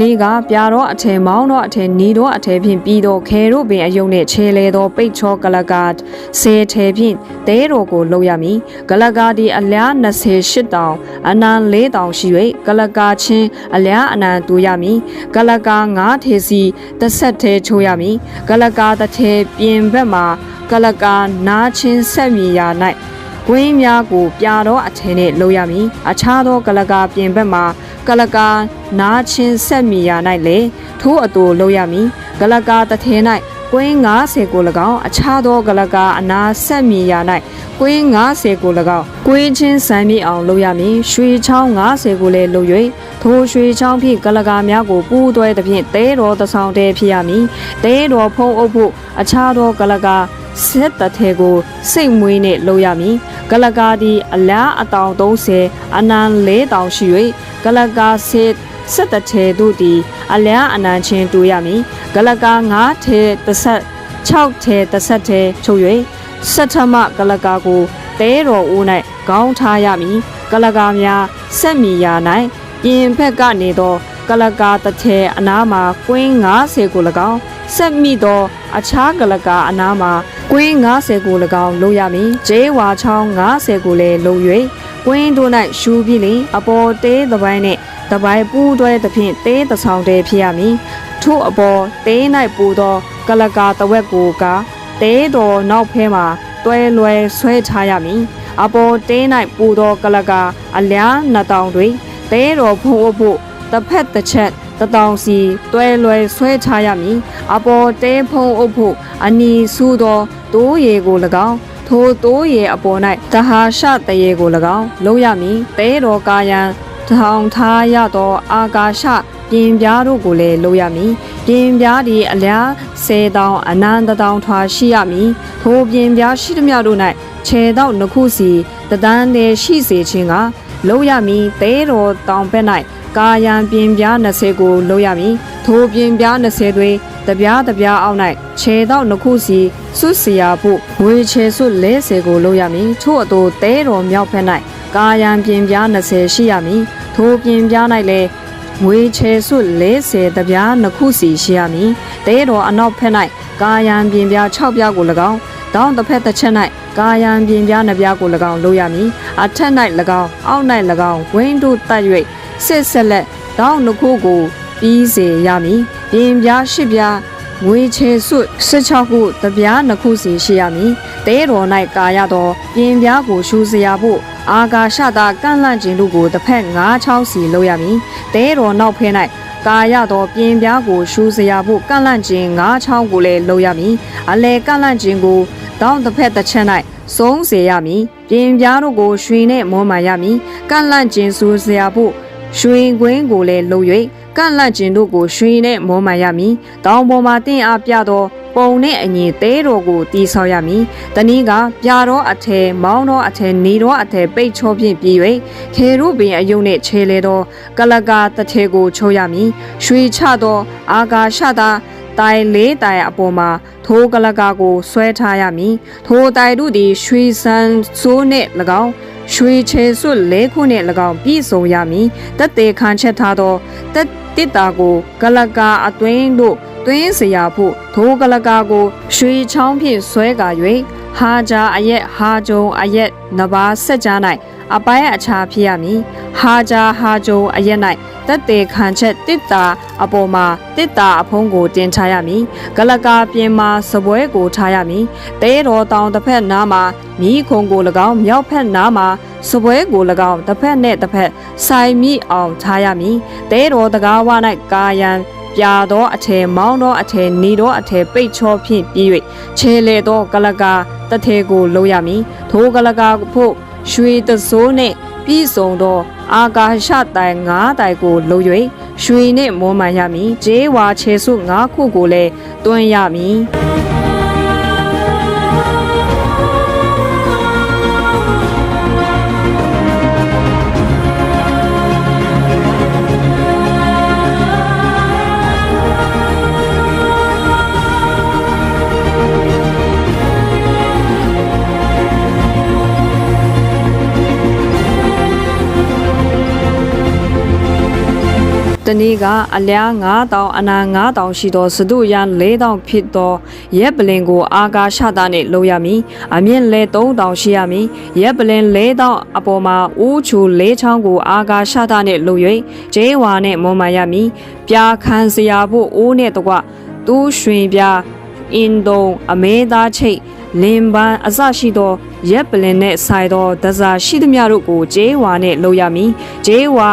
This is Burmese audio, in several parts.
နေ့ကပြာတော့အထည်မောင်းတော့အထည်နီတော့အထည်ဖြင့်ပြီးတော့ခဲတို့ပင်အယုံနှင့်ခြေလေသောပိတ်ချောကလကာဆေထဲဖြင့်တဲတော်ကိုလှုပ်ရမည်ကလကာဒီအလျား28တောင်အနံ4တောင်ရှိ၍ကလကာချင်းအလျားအနံတူရမည်ကလကာ9ထေစီတစ်ဆက်သေးချိုးရမည်ကလကာတစ်ထဲပြင်ဘက်မှာကလကာနားချင်းဆက်မြည်ရာ၌ ကွင်းများကိုပြာတော့အထည်နှင့်လှုပ်ရမည်အခြားသော ကလကာပြင်ဘက်မှာ ကလကာနားချင်းဆက်မြည်ရာ၌လည်းထိုးအတူလှုပ်ရမည်ကလကာတစ်ထဲ၌ကွင်း90ကို၎င်းအခြားသော ကလကာအနာဆက်မြည်ရာ၌ကွင်း90ကို၎င်းကွင်းချင်းဆန်မြင့်အောင်လုပ်ရမည်ရွှေချောင်း90ကိုလည်းလုပ်၍ထိုရွှေချောင်းဖြင့်ကလကာများကိုပူးသွဲသဖြင့်တဲတော်တဆောင်တဲဖြစ်ရမည်တဲတော်ဖုံးအုပ်ဖို့အခြားသောကလကာ ဆက်တထဲကိုစိတ်မွေးနှင့်လုပ်ရမည်ကလကာသည်အလားအတောင်30အနံ4တောင်ရှိ၍ကလကာဆက်ဆက်တထဲတို့သည်အလျားအနံချင်းတူရမည်ဂလကာ9ထဲတစ်ဆက်6ထဲတစ်ဆက်ထဲချုပ်၍စက်ထမဂလကာကိုတဲတော်ဦး၌ခေါင်းထားရမည်ဂလကာများဆက်မီရာ၌ပြင်ဖက်ကနေသော ကလကာတစ်ထဲအနားမှာကွင်း90ကို၎င်းဆက်မိသောအခြားကလကာအနားမှာကွင်း90ကို၎င်းလုပ်ရမည်ဂျေးဝါချောင်း90ကိုလည်းလုပ်၍ကွင်းတို့၌ရှူပြီးလင်အပေါ်တဲသပိုင်းနှင့်တပိုင်းပူးတွဲသဖြင့်တဲတဆောင်တဲဖြစ်ရမည်ထို့အပေါ်တဲ၌ပူသော ကလကာတဝက်ကိုကတဲတော်နောက်ဖဲမှာတွဲလွယ်ဆွဲထားရမည်အပေါ်တဲ၌ပူသော ကလကာအလျားနှစ်တောင်တွင်တဲတော်ဖုံအုပ်ဖို့ တစ်ဖက်တစ်ချက်တတောင်စီတွဲလွယ်ဆွဲချရမည်အပေါ်တဲဖုံအုပ်ဖို့အနီဆူသောတိုးရေကို၎င်းထိုတိုးရေအပေါ်၌တဟာရှတရေကို၎င်းလုံးရမည်တဲတော်ကာယံထောင်ထားရသောအာကာရှပြင်ပြားတို့ကိုလည်းလုံးရမည်ပြင်ပြားဒီအလျား၁၀တောင်အနန္တတောင်ထွာရှိရမည်ထိုပြင်ပြားရှိသမျှတို့၌ခြေတော့နှစ်ခုစီတဒန်းတည်းရှိစေခြင်းကလုံးရမည်တဲတော်တောင်ဘက်၌ ကာယံပြင်ပြား20ကိုလုံးရမည်ထိုပြင်ပြား20တွင်တပြားတပြားအောက်၌ခြေတော့နှစ်ခုစီစွတ်เสียဖို့ဝေခြေစွတ်40ကိုလုံးရမည်ထို့အတူတဲတော်မြောက်ဘက်၌ကာယံပြင်ပြား20ရှိရမည်ထိုပြင်ပြား၌လည်းငွေချေစွတ်40တပြားနှစ်ခုစီရှိရမည်တဲတော်အနောက်ဖက်၌ကာယံပြင်ပြား6ပြားကို၎င်းတောင်းတစ်ဖက်တစ်ချက်၌ကာယံပြင်ပြားနှစ်ပြားကို၎င်းလိုရမည်အထက်၌၎င်းအောက်၌၎င်းဝင်းတို့တက်၍ စစ်ဆက်လက်တောင်းနှစ်ခုကိုပြီးစေရမည်ပြင်ပြား8ပြားငွေချေစွတ်16ခုတပြားနှစ်ခုစီရှိရမည်တဲတော်၌ကာရသောပြင်ပြားကိုရှူစရာဖို့အာကာရှတာကန့်လန့်ခြင်းတို့ကိုတစ်ဖက်9ချောင်းစီလိုရမည်တဲတော်နောက်ဖဲ၌ကာရသောပြင်ပြားကိုရှူစရာဖို့ကန့်လန့်ခြင်း9ချောင်းကိုလည်းလိုရမည်အလဲကန့်လန့်ခြင်းကိုတောင်းတစ်ဖက်တစ်ချက်၌ဆုံးစေရမည်ပြင်ပြားတို့ကိုရွှေနှင့်မောမှန်ရမည်ကန့်လန့်ခြင်းဆူစရာဖို့ ရွှေကွင်းကိုလည်းလို၍ကန့်လန့်ခြင်းတို့ကိုရွှေနှင့်မောမှန်ရမည်တောင်ပေါ်မှာတင့်အားပြသောပုံနဲ့အငင်သေးတော်ကိုတီးဆောက်ရမည်။တနည်းကပြာတော့အထဲမောင်းတော့အထဲနေတော့အထဲပိတ်ချောဖြင့်ပြီး၍ခေရုပင်အယုံနှင့်ခြေလေသောကလကာတထဲကိုချိုးရမည်။ရွှေချသောအာကာရှသာတိုင်လေးတိုင်အပေါ်မှာထိုးကလကာကိုဆွဲထားရမည်။ထိုတိုင်တို့သည်ရွှေစံဆိုးနှင့်၎င်း ရွှေချေစွတ်လဲခုနှင့်၎င်းပြည်စုံရမည်တက်သေးခံချက်ထားသောတက်တစ်တာကိုကလကာအတွင်းတို့တွင်းစရာဖို့ထိုးကလကာကိုရွှေချောင်းဖြင့်ဆွဲကာ၍ဟာဂျာအရက်ဟာဂျုံအရက်နဘာဆက်ကြား၌ အပိုင်းအခြားဖြစ်ရမည်ဟာဂျာဟာဂျုံအရက်၌တက်သေးခံချက်တစ်တာအပေါ်မှာတစ်တာအဖုံးကိုတင်ချရမည်ဂလကာပြင်မှာစပွဲကိုထားရမည်တဲတော်တောင်တစ်ဖက်နားမှာမိခုံကို၎င်းမြောက်ဖက်နားမှာစပွဲကို၎င်းတစ်ဖက်နှင့်တစ်ဖက်ဆိုင်မိအောင်ထားရမည်တဲတော်တကားဝ၌ကာယံပြာသောအထည်မောင်းသောအထည်နေသောအထည်ပိတ်ချောဖြင့်ပြီး၍ခြေလေသောကလကာတထဲကိုလိုရမည်ထိုကလကာဖို့ ရွှေတစိုးနှင့်ပြည်စုံသောအာကာရှတိုင်၅တိုင်ကိုလို၍ရွှေနှင့်မောမှန်ရမည်ဂျေးဝါခြေစု၅ခုကိုလည်းတွန်းရမည် နည်းကအလျား9000အနာ9000ရှိသောစတုရန်4000ဖြစ်သောရက်ပလင်ကိုအာကာရှတာနှင့်လုပ်ရမည်အမြင့်လဲ3000ရှိရမည်ရက်ပလင်4000အပေါ်မှာဦးချူ၄ချောင်းကိုအာကာရှတာနှင့်လုပ်၍ဂျေးဝါနှင့်မွန်မာရမည်ပြာခံစရာဖို့အိုးနှင့်တကွသူးရွှင်ပြာအင်ဒုံအမဲသားချိတ်လင်ပန်းအစရှိသောရက်ပလင်နှင့်ဆိုင်သောဒဇာရှိသမျှတို့ကိုဂျေးဝါနှင့်လုပ်ရမည်ဂျေးဝါ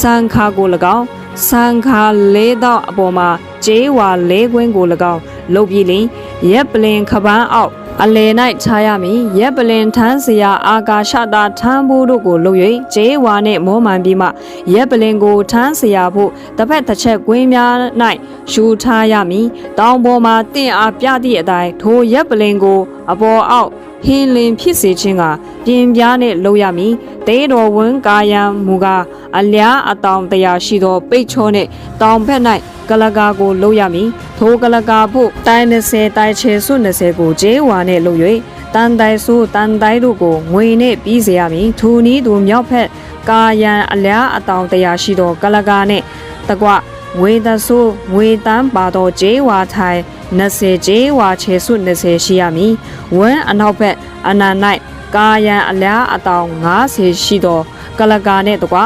စံခါကို၎င်း စံခါလေးတော့အပေါ်မှာဂျေးဝါလေးကွင်းကို၎င်းလုပ်ပြီးလင်ရက်ပလင်ခပန်းအောက်အလယ်၌ခြားရမည်ရက်ပလင်ထန်းစရာအာကာရှတာထန်းဘူးတို့ကိုလုပ်၍ဂျေးဝါနှင့်မောမှန်ပြီးမှရက်ပလင်ကိုထန်းစရာဖို့တစ်ဖက်တစ်ချက်ကွင်းများ၌ယူထားရမည်တောင်ပေါ်မှာတင့်အားပြသည့်အတိုင်းထိုရက်ပလင်ကိုအပေါ်အောက် ဟင်းလင်းဖြစ်စေခြင်းကပြင်ပြားနှင့်လုပ်ရမည်တေးတော်ဝင်းကာယံမူကားအလျားအတောင်တရာရှိသော ပိတ်ချောနှင့်တောင်ဘက်၌ကလကာကိုလုပ်ရမည်ထိုကလကာဖို့တိုင်း20တိုင်းချေစွ20ကိုဂျေးဝါနှင့်လုပ်၍တန်တိုင်ဆိုးတန်တိုင်တို့ကိုငွေနှင့်ပြီးစေရမည်ထိုနည်းသူမြောက်ဖက်ကာယံအလျားအတောင်တရာရှိသော ကလကာနှင့်တကွငွေသဆိုးငွေတန်းပါသောဂျေးဝါထိုင် 20ဂျေးဝါချေစွ20ရှိရမည်ဝန်းအနောက်ဘက်အနန္၌ကာယံအလျားအတောင်90ရှိသောကလကာနှင့်တကွ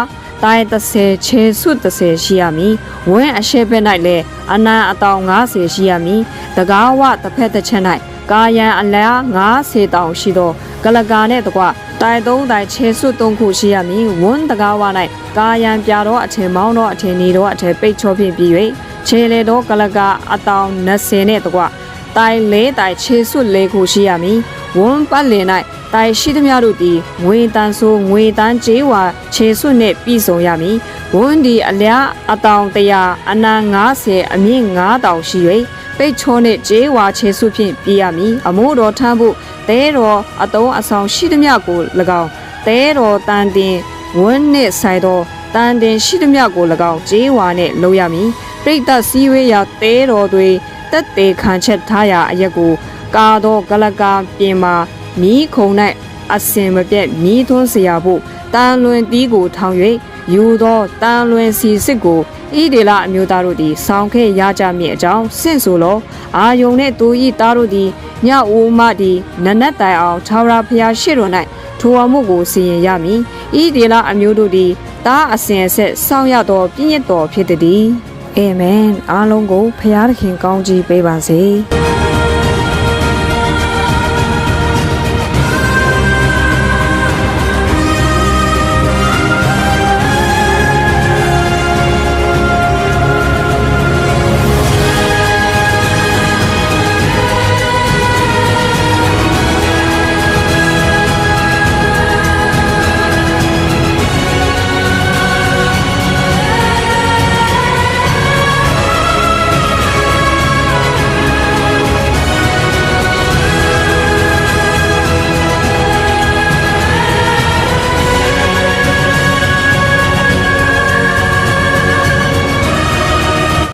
တိုင်း30ခြေစွ30ရှိရမည်ဝန်းအရှိဘက်၌လည်းအနံအတောင်90ရှိရမည်တကားဝတစ်ဖက်တစ်ချက်၌ကာယံအလျား90တောင်ရှိသောကလကာနှင့်တကွတိုင်သုံးတိုင်ခြေစွသုံးခုရှိရမည်ဝန်းတကားဝ၌ကာယံပြတော်အထင်မောင်းတော်အထင်နေတော်အထင်ပိတ်ချောဖြင့်ပြီး၍ ခြေလေတော်ကလကာအတောင်20နှင့်တကွတိုင်လေးတိုင်ခြေစွလေးခုရှိရမည်ဝန်းပတ်လင်၌တိုင်ရှိသမျှတို့သည်ငွေတန်ဆိုးငွေတန်းကျေးဝါခြေစွနှင့်ပြည်စုံရမည်ဝန်းဒီအလျားအတောင်100အနံ90အမြင့်9000ရှိ၍ပိတ်ချောနှင့်ကျေးဝါခြေစွဖြင့်ပြည်ရမည်အမိုးတော်ထမ်းဖို့တဲတော်အတုံးအဆောင်ရှိသမျှကို၎င်းတဲတော်တန်တင်ဝန်းနှင့်ဆိုင်သော တန်တင်ရှိသမျှကို၎င်းဂျေးဝါနှင့်လုံရမည်ပြိတ္တစည်းဝေးရာတဲတော်တွင်တက်တေခံချက်ထားရာအရက်ကို ကာသောဂလကာပြင်မှာမီးခုံ၌အစင်မပြတ်မီးသွန်းစရာဖို့တန်လွင်တီးကိုထောင်၍ ယူသောတန်လွင်စီစစ်ကိုဣဒေလအမျိုးသားတို့သည်ဆောင်းခဲ့ရကြမည်အကြောင်းစင့်ဆိုလောအာယုံနှင့်သူ၏သားတို့သည်ညအိုမသည်နနက်တိုင်အောင်ထာဝရဘုရားရှေ့တော်၌ထိုအမှုကိုစီရင်ရမည်ဣဒေလအမျိုးတို့သည်တားအစဉ်အဆက်စောင့်ရသောပြည့်ညတ်တော်ဖြစ်သည်အာမင်အားလုံးကိုဖျားသခင်ကောင်းကြီးပေးပါစေ